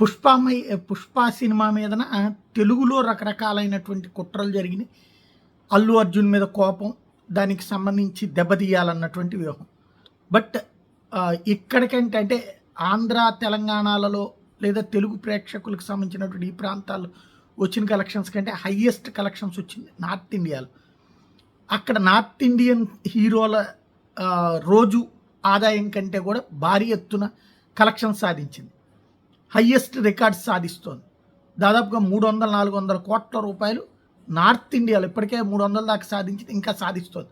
పుష్పమై Pushpa cinema మీదన తెలుగులో రకరకాలైనటువంటి కుట్రలు జరిగినాయి. అల్లు అర్జున్ మీద కోపం దానికి సంబంధించి దెబ్బతీయాలన్నటువంటి వ్యూహం. బట్ ఇక్కడికంటే అంటే ఆంధ్ర తెలంగాణలలో లేదా తెలుగు ప్రేక్షకులకు సంబంధించినటువంటి ఈ ప్రాంతాల్లో వచ్చిన కలెక్షన్స్ కంటే హయ్యెస్ట్ కలెక్షన్స్ వచ్చింది నార్త్ ఇండియాలో. అక్కడ నార్త్ ఇండియన్ హీరోల రోజు ఆదాయం కంటే కూడా భారీ ఎత్తున కలెక్షన్ సాధించింది. హయ్యెస్ట్ రికార్డ్స్ సాధిస్తోంది. దాదాపుగా మూడు వందల నాలుగు వందల కోట్ల రూపాయలు నార్త్ ఇండియాలో ఇప్పటికే మూడు వందల దాకా సాధించింది ఇంకా సాధిస్తోంది.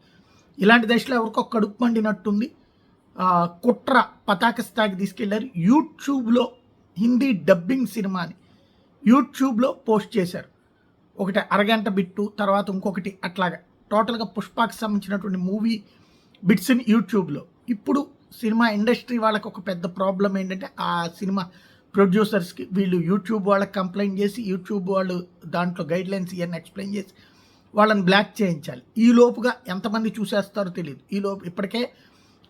ఇలాంటి దశలో ఎవరికో కడుపు మండినట్టుంది. కుట్ర పతాక స్థాయికి తీసుకెళ్ళారు. యూట్యూబ్లో హిందీ డబ్బింగ్ సినిమాని యూట్యూబ్లో పోస్ట్ చేశారు. ఒకటి అరగంట బిట్టు తర్వాత ఇంకొకటి అట్లాగా. టోటల్గా పుష్పకి సంబంధించినటువంటి మూవీ బిట్స్ని యూట్యూబ్లో. ఇప్పుడు సినిమా ఇండస్ట్రీ వాళ్ళకి ఒక పెద్ద ప్రాబ్లం ఏంటంటే ఆ సినిమా ప్రొడ్యూసర్స్కి వీళ్ళు యూట్యూబ్ వాళ్ళకి కంప్లైంట్ చేసి యూట్యూబ్ వాళ్ళు దాంట్లో గైడ్లైన్స్ ఇవన్నీ ఎక్స్ప్లెయిన్ చేసి వాళ్ళని బ్లాక్ చేయించాలి. ఈ లోపుగా ఎంతమంది చూసేస్తారో తెలియదు ఈ లోపు ఇప్పటికే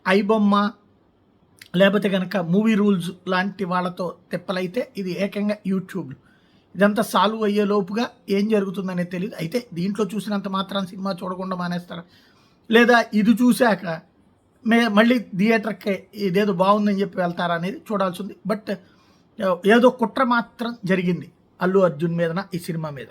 ఐబొమ్మ లేకపోతే కనుక మూవీ రూల్స్ లాంటి వాళ్ళతో తిప్పలైతే ఇది ఏకంగా యూట్యూబ్. ఇదంతా సాల్వ్ అయ్యే లోపుగా ఏం జరుగుతుందనేది తెలియదు అయితే దీంట్లో చూసినంత మాత్రం సినిమా చూడకుండా మానేస్తారు? లేదా ఇది చూశాక మే మళ్ళీ థియేటర్కి ఇదేదో బాగుందని చెప్పి వెళ్తారా అనేది చూడాల్సి ఉంది. బట్ ఏదో కుట్ర మాత్రం జరిగింది అల్లు అర్జున్ మీదన ఈ సినిమా మీద.